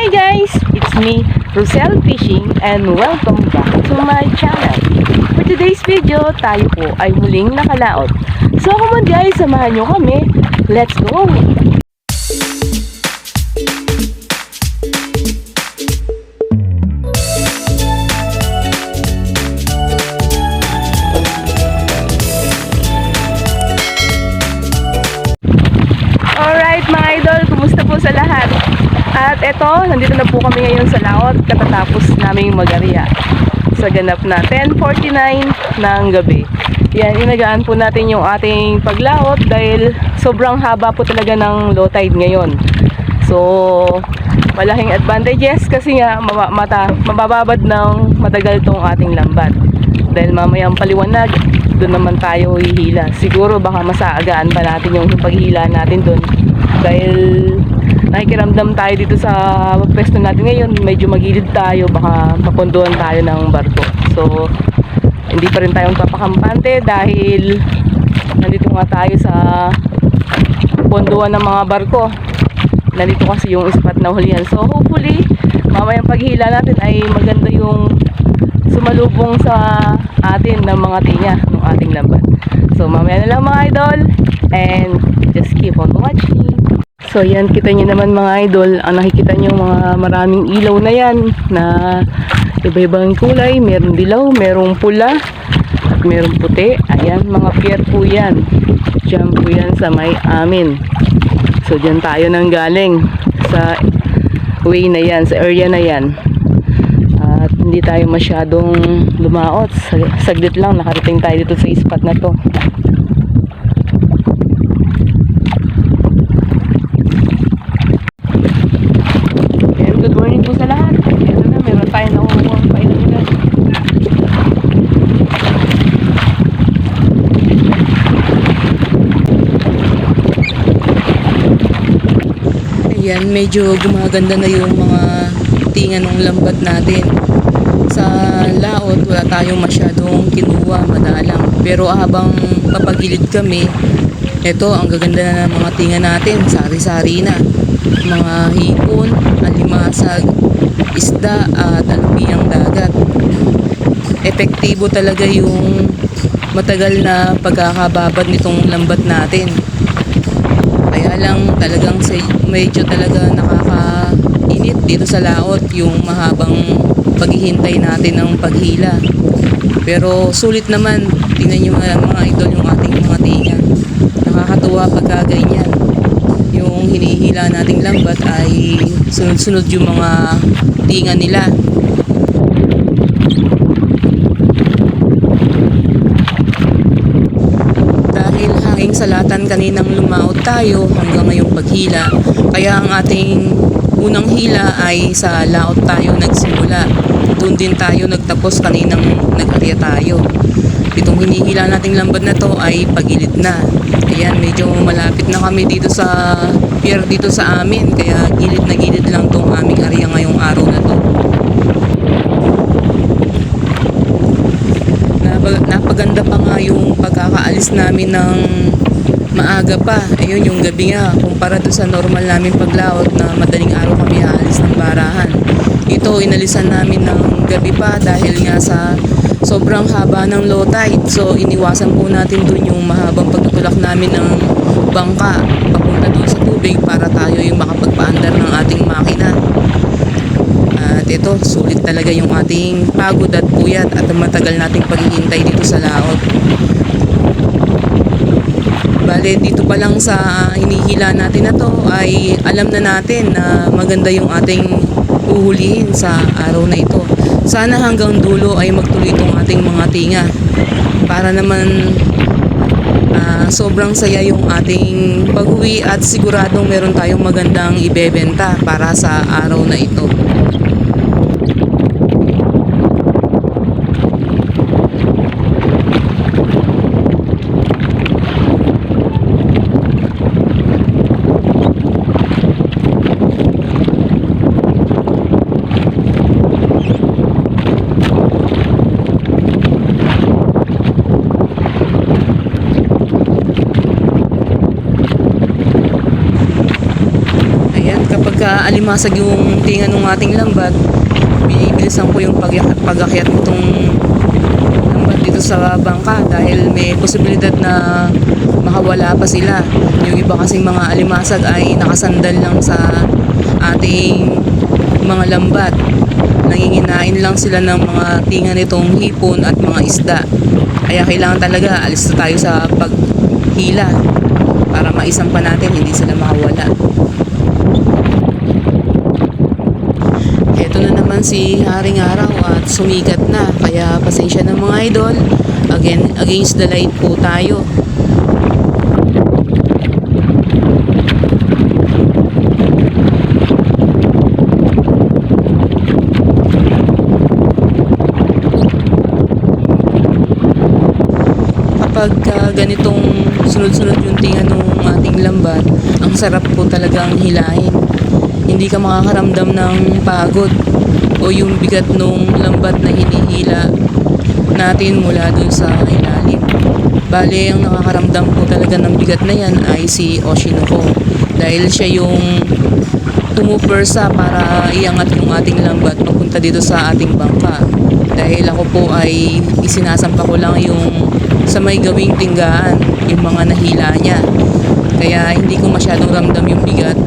Hi guys! It's me, Rosel Fishing and welcome back to my channel. For today's video, tayo po ay muling nakalaot. So come on guys, samahan nyo kami. Let's go! Alright mga idol, kumusta po sa lahat? At eto, nandito na po kami ngayon sa laot katatapos naming mag-area sa ganap na 10.49 ng gabi. Yan, inagaan po natin yung ating paglaot dahil sobrang haba po talaga ng low tide ngayon. So, malaking advantages kasi nga mata, mabababad ng matagal tong ating lambat. Dahil mamayang paliwanag, doon naman tayo hihila. Siguro baka masaagaan pa natin yung paghihila natin doon. Dahil nakikiramdam tayo dito sa pwesto natin ngayon, medyo magilid tayo, baka mapondohan tayo ng barko. So, hindi pa rin tayong papakampante dahil nandito nga tayo sa ponduan ng mga barko. Nandito kasi yung spot na hulihan. So, hopefully, mamayang paghihila natin ay maganda yung sumalubong sa atin ng mga tinya ng ating lambat. So mamaya na lang mga idol and just keep on watching. So yan, kita nyo naman mga idol, ang nakikita nyo mga maraming ilaw na yan na iba-ibang kulay, meron dilaw, merong pula, at merong puti. Ayan, mga pier po yan. Diyan po yan sa may amin. So dyan tayo nang galing sa way na yan, sa area na yan at hindi tayo masyadong lumaot Sag- saglit lang nakarating tayo dito sa spot na to And good morning po sa lahat ito na meron tayo nakukuha pa ilan Medyo gumaganda na yung mga tingan ng lambat natin. Sa laot, wala tayong masyadong kinuha, madalang. Pero habang papagilid kami, ito, ang gaganda na ng mga tinga natin, sari-sari na. Mga hipon, alimasag, isda at alupiyang dagat. Epektibo talaga yung matagal na pagkakababad nitong lambat natin. Talagang medyo talaga nakakainit dito sa laot yung mahabang paghihintay natin ng paghila. Pero sulit naman, tingnan nyo mga, mga idol yung ating mga tinga. Nakakatuwa pagka ganyan. Yung hinihila nating lambat ay sunod-sunod yung mga tinga nila. Kaninang lumaot tayo hanggang ngayong paghila. Kaya ang ating unang hila ay sa laot tayo nagsimula. Doon din tayo nagtapos kaninang nag-arya tayo. Itong hinihila nating lambat na to ay pagilid na. Ayan, medyo malapit na kami dito sa pier dito sa amin. Kaya gilid na gilid lang tong aming arya ngayong araw na to. Napag- napaganda pa nga yung pagkakaalis namin ng maaga pa. Ayun, yung gabi nga, kumpara doon sa normal namin paglaot na madaling araw kami aalis ng barahan. Ito, inalisan namin ng gabi pa dahil nga sa sobrang haba ng low tide. So, iniwasan po natin doon yung mahabang pagtutulak namin ng bangka papunta doon sa tubig para tayo yung makapagpaandar ng ating makina. At ito, sulit talaga yung ating pagod at puyat at matagal nating paghihintay dito sa laot. Bale, dito pa lang sa hinihila natin na to ay alam na natin na maganda yung ating uhulihin sa araw na ito. Sana hanggang dulo ay magtuloy itong ating mga tinga para naman ah, sobrang saya yung ating pag-uwi at siguradong meron tayong magandang ibebenta para sa araw na ito. Lumasag yung tinga ng ating lambat, binibilisan ko yung pag pag-akyat nitong lambat dito sa bangka dahil may posibilidad na makawala pa sila. Yung iba kasing mga alimasag ay nakasandal lang sa ating mga lambat. Nanginginain lang sila ng mga tinga nitong hipon at mga isda. Kaya kailangan talaga alis na tayo sa paghila para maisampa natin hindi sila makawala. Naman si Haring Araw at sumikat na kaya pasensya ng mga idol. Again, against the light po tayo. kapag ah, ganitong sunod-sunod yung tinga ng ating lambat, ang sarap po talagang hilahin. Hindi ka makakaramdam ng pagod o yung bigat nung lambat na hinihila natin mula dun sa ilalim. Bale, ang nakakaramdam po talaga ng bigat na yan ay si Oshinoko. Dahil siya yung pumupersa para iangat yung ating lambat papunta dito sa ating bangka. Dahil ako po ay isinasampa ko lang yung sa may gawing tinggaan, yung mga nahila niya. Kaya hindi ko masyadong ramdam yung bigat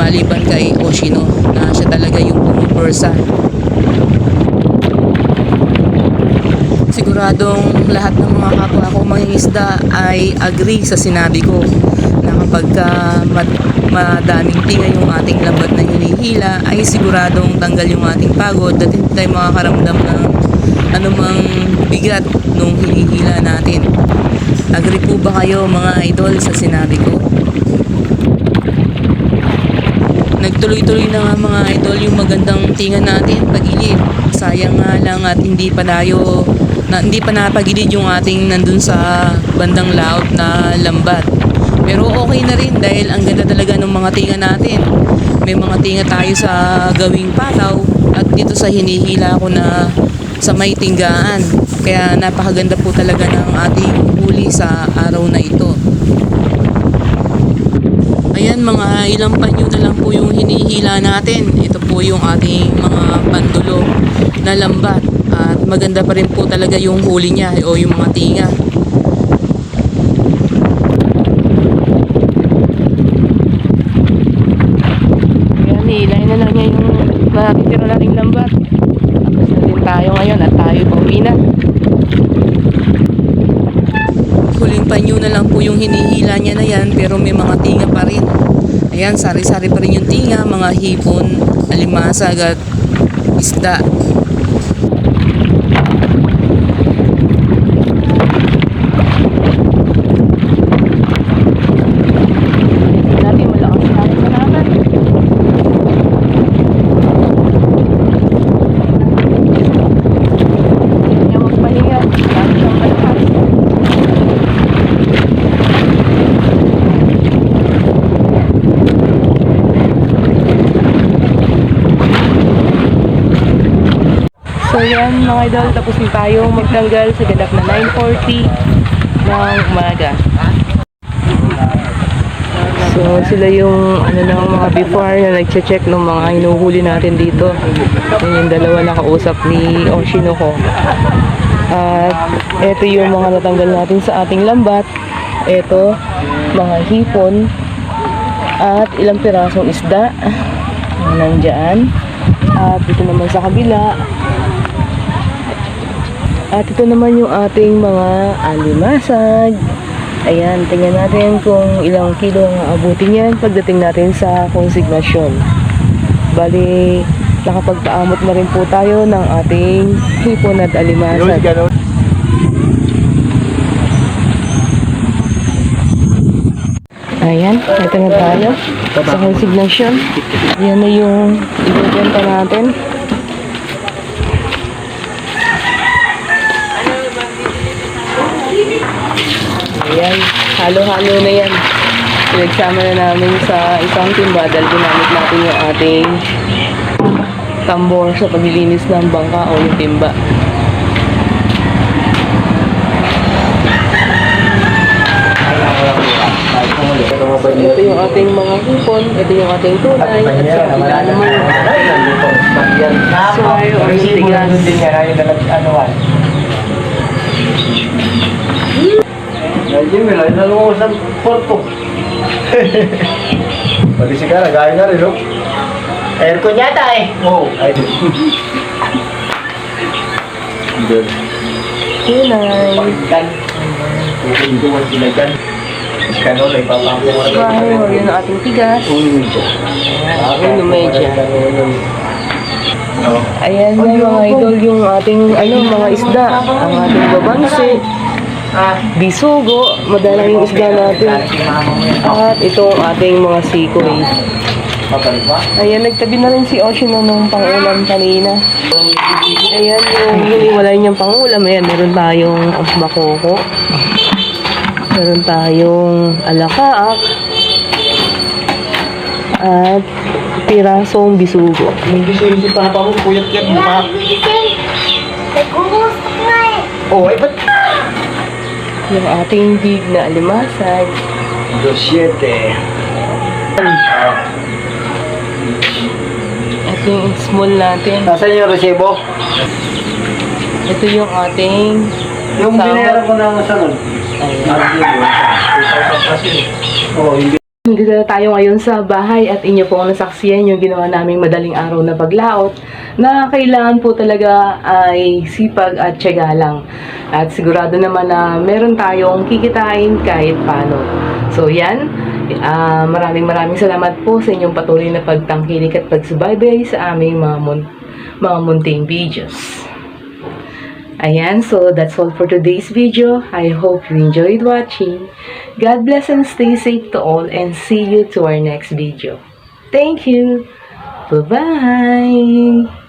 maliban kay Oshino na siya talaga yung pumupersa. Siguradong lahat ng mga kapwa ko mangingisda ay agree sa sinabi ko na kapag ka mad- madaming tinga yung ating lambat na hinihila ay siguradong tanggal yung ating pagod at hindi tayo makakaramdam ng anumang bigat nung hinihila natin. Agree po ba kayo mga idol sa sinabi ko? Nagtuloy-tuloy na nga mga idol yung magandang tinga natin pagilid. Sayang nga lang at hindi pa tayo na, hindi pa napagilid yung ating nandun sa bandang laot na lambat. Pero okay na rin dahil ang ganda talaga ng mga tinga natin. May mga tinga tayo sa gawing pataw at dito sa hinihila ko na sa may tinggaan. Kaya napakaganda po talaga ng ating huli sa araw na ito. Ayan mga ilang panyo na lang po yung hinihila natin. Ito po yung ating mga pandulo na lambat. Maganda pa rin po talaga yung huli niya o yung mga tinga. Ayan, hilay na lang niya yung natitira nating lambat. Tapos na din tayo ngayon at tayo pauwi na. Huling panyo na lang po yung hinihila niya na yan pero may mga tinga pa rin. Ayan, sari-sari pa rin yung tinga, mga hipon, alimasag at isda. Natin malakas tayo sa naman. Kaya magpahinga. Lagi siyang malakas. So yan mga idol, tapos na tayo magtanggal sa ganap na 9.40 ng umaga. So sila yung ano ng mga before na nagche-check ng mga hinuhuli natin dito. Yan yung dalawa na kausap ni Oshinoko. At ito yung mga natanggal natin sa ating lambat. Ito, mga hipon at ilang pirasong isda na nandyan. At dito naman sa kabila, at ito naman yung ating mga alimasag. Ayan, tingnan natin kung ilang kilo ang abutin yan pagdating natin sa konsignasyon. Bali, nakapagpaamot na rin po tayo ng ating hipon at alimasag. Ayan, ito na tayo sa konsignasyon. Yan na yung ibibenta natin. Ayan, halo-halo na yan. Pinagsama na namin sa isang timba dahil ginamit natin yung ating tambor sa paglilinis ng bangka o yung timba. Ito yung ating mga kupon, ito yung ating tunay, at sa kabila naman yung ating So, ayun, ang tigas. Din yan, ayun na nag-anuan. Ay, Jimmy, ay nalungo sa porto. Pati si Kara, gaya na rin, no? Aircon yata eh. Oo. Ay, Good. Tunay. Pagkan. Kukunduan sila dyan. Kanon, ay papangko. So, ayun, yun ang ating tigas. Uno medya. No. Ayan na mga idol yung ating ano, mga isda. Ang ating babansi, bisugo, madalang yung isda natin. At ito ang ating mga sikoy. Ayan, nagtabi na rin si Oshino nung pangulam kanina. Ayan, yung hiniwalay niyang pangulam. Ayan, meron tayong makoko. Meron tayong alakaak. At pirasong bisugo. Siya si Papa mo, puyat yan mukha. Oh, ay ba't? Yung ating big na alimasag. Dosyete. Ito yung small natin. Nasaan yung resibo? Ito yung ating Yung binayaran ko na sanod. Oh, hindi. Dito na tayo ngayon sa bahay at inyo pong nasaksiyan yung ginawa naming madaling araw na paglaot na kailangan po talaga ay sipag at tiyaga lang. At sigurado naman na meron tayong kikitain kahit paano. So yan, ah, maraming maraming salamat po sa inyong patuloy na pagtangkilik at pagsubaybay sa aming mga, mun- mga munting videos. Ayan, so that's all for today's video. I hope you enjoyed watching. God bless and stay safe to all and see you to our next video. Thank you. Bye-bye.